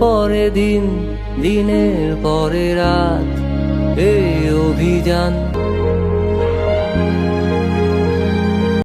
পরে দিন দিনের পরে রাত এই অভিযান